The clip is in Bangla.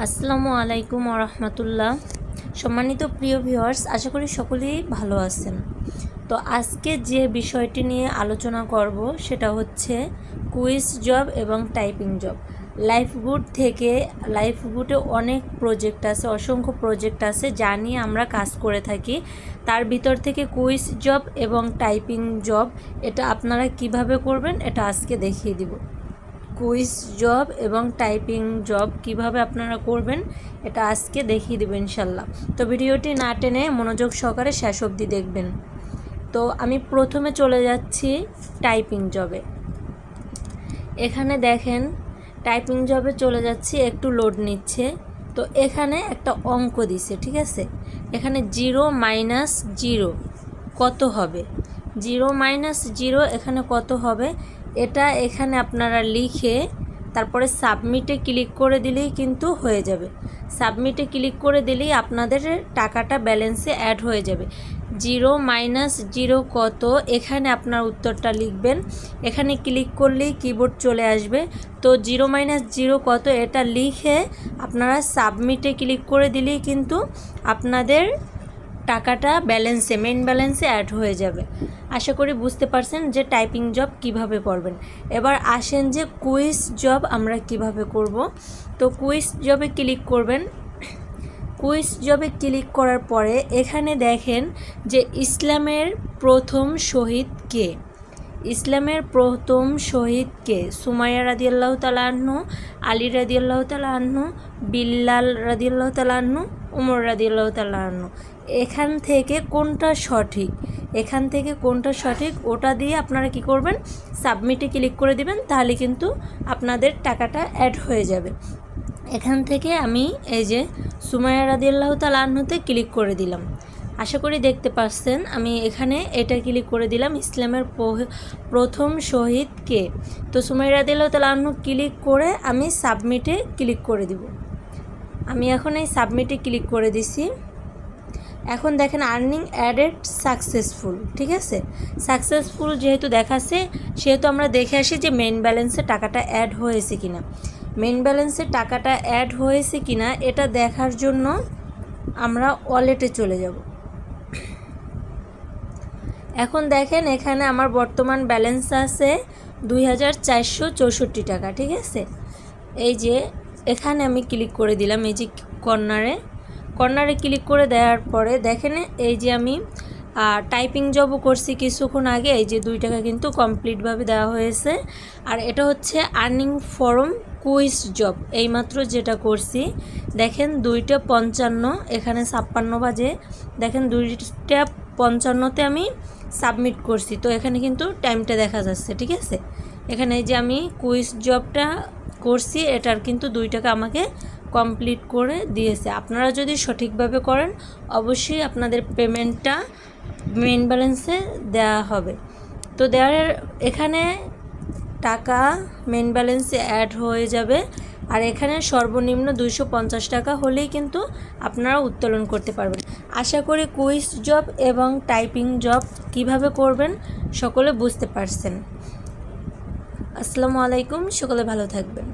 আসসালামু আলাইকুম রহমতুল্লাহ। সম্মানিত প্রিয় ভিউয়ার্স, আশা করি সকলেই ভালো আছেন। তো আজকে যে বিষয়টি নিয়ে আলোচনা করব সেটা হচ্ছে কুইজ জব এবং টাইপিং জব। লাইফগুড থেকে লাইফগুডে অনেক প্রজেক্ট আছে, অসংখ্য প্রজেক্ট আছে যা নিয়ে আমরা কাজ করে থাকি। তার ভিতর থেকে কুইজ জব এবং টাইপিং জব, এটা আপনারা কীভাবে করবেন, এটা আজকে দেখিয়ে দিব। কুইজ জব এবং টাইপিং জব কীভাবে আপনারা করবেন, এটা আজকে দেখিয়ে দেবো ইনশাল্লাহ। তো ভিডিওটি না টেনে মনোযোগ সহকারে শেষ অবধি দেখবেন। তো আমি প্রথমে চলে যাচ্ছি টাইপিং জবে। এখানে দেখেন, টাইপিং জবে চলে যাচ্ছি, একটু লোড নিচ্ছে। তো এখানে একটা অঙ্ক দিছে, ঠিক আছে? এখানে জিরো মাইনাস জিরো, কত হবে? জিরো মাইনাস জিরো, এখানে কত হবে? এটা এখানে আপনারা লিখে তারপরে সাবমিটে ক্লিক করে দিলেই কিন্তু হয়ে যাবে। সাবমিটে ক্লিক করে দিলেই আপনাদের টাকাটা ব্যালেন্সে অ্যাড হয়ে যাবে। জিরো মাইনাস জিরো কত? এখানে আপনার উত্তরটা লিখবেন। এখানে ক্লিক করলেই কিবোর্ড চলে আসবে। তো জিরো মাইনাস জিরো কত? এটা লিখে আপনারা সাবমিটে ক্লিক করে দিলেই কিন্তু আপনাদের টাকাটা ব্যালেন্সে মেন ব্যালেন্সে অ্যাড হয়ে যাবে। আশা করি বুঝতে পারছেন যে টাইপিং জব কীভাবে করবেন। এবার আসেন যে কুইজ জব আমরা কীভাবে করব। তো কুইজ জবে ক্লিক করবেন। কুইজ জবে ক্লিক করার পরে এখানে দেখেন যে ইসলামের প্রথম শহীদ কে? ইসলামের প্রথম শহীদ কে? সুমাইয়া রাদিয়াল্লাহ তালাহ্ন আলী রাদিয়াল্লাহ তালাহ্ন বিল্লাল রাদিয়াল্লাহ তালাহ্ন উমর রাদিয়াল্লাহ তালাহ্ন এখান থেকে কোনটা সঠিক? এখান থেকে কোনটা সঠিক? ওটা দিয়ে আপনারা কি করবেন? সাবমিটে ক্লিক করে দিবেন, তাহলে কিন্তু আপনাদের টাকাটা অ্যাড হয়ে যাবে। এখান থেকে আমি এই যে সুমাইয়া রাদিয়াল্লাহ তালাহ্নতে ক্লিক করে দিলাম। আশা করি দেখতে পাচ্ছেন, আমি এখানে এটা ক্লিক করে দিলাম, ইসলামের প্রথম শহীদ কে? তো সুমাইয়া রাদিয়াল্লাহ তালাহ্ন ক্লিক করে আমি সাবমিটে ক্লিক করে দিব। আমি এখন এই সাবমিটে ক্লিক করে দিছি। এখন দেখেন আর্নিং অ্যাডেড সাকসেসফুল, ঠিক আছে? সাকসেসফুল যেহেতু দেখাচ্ছে, সেহেতু আমরা দেখে আসি যে মেন ব্যালেন্সে টাকাটা অ্যাড হয়েছে কিনা। মেন ব্যালেন্সে টাকাটা অ্যাড হয়েছে কিনা, এটা দেখার জন্য আমরা ওয়ালেটে চলে যাব। এখন দেখেন এখানে আমার বর্তমান ব্যালেন্স আছে দুই হাজার চারশো চৌষট্টি টাকা, ঠিক আছে? এই যে এখানে আমি ক্লিক করে দিলাম, এই যে কর্নারে। কর্নারে ক্লিক করে দেওয়ার পরে দেখেন, এই যে আমি টাইপিং জবও করছি কিছুক্ষণ আগে, এই যে দুই টাকা কিন্তু কমপ্লিটভাবে দেওয়া হয়েছে। আর এটা হচ্ছে আর্নিং ফর্ম কুইজ জব, এইমাত্র যেটা করছি। দেখেন, দুইটা পঞ্চান্ন, এখানে ছাপ্পান্ন বাজে। দেখেন, দুইটা পঞ্চান্নতে আমি সাবমিট করছি। তো এখানে কিন্তু টাইমটা দেখা যাচ্ছে, ঠিক আছে? এখানে যে আমি কুইজ জবটা করছি, এটার কিন্তু দুই টাকা আমাকে কমপ্লিট করে দিয়েছে। আপনারা যদি সঠিকভাবে করেন, অবশ্যই আপনাদের পেমেন্টটা মেন ব্যালেন্সে দেওয়া হবে। তো দেওয়ার এখানে টাকা মেন ব্যালেন্সে অ্যাড হয়ে যাবে। আর এখানে সর্বনিম্ন দুইশো পঞ্চাশ টাকা হলেই কিন্তু আপনারা উত্তোলন করতে পারবেন। আশা করি কুইজ জব এবং টাইপিং জব কীভাবে করবেন, সকলে বুঝতে পারছেন। আসসালামু আলাইকুম সকলে ভালো থাকবেন।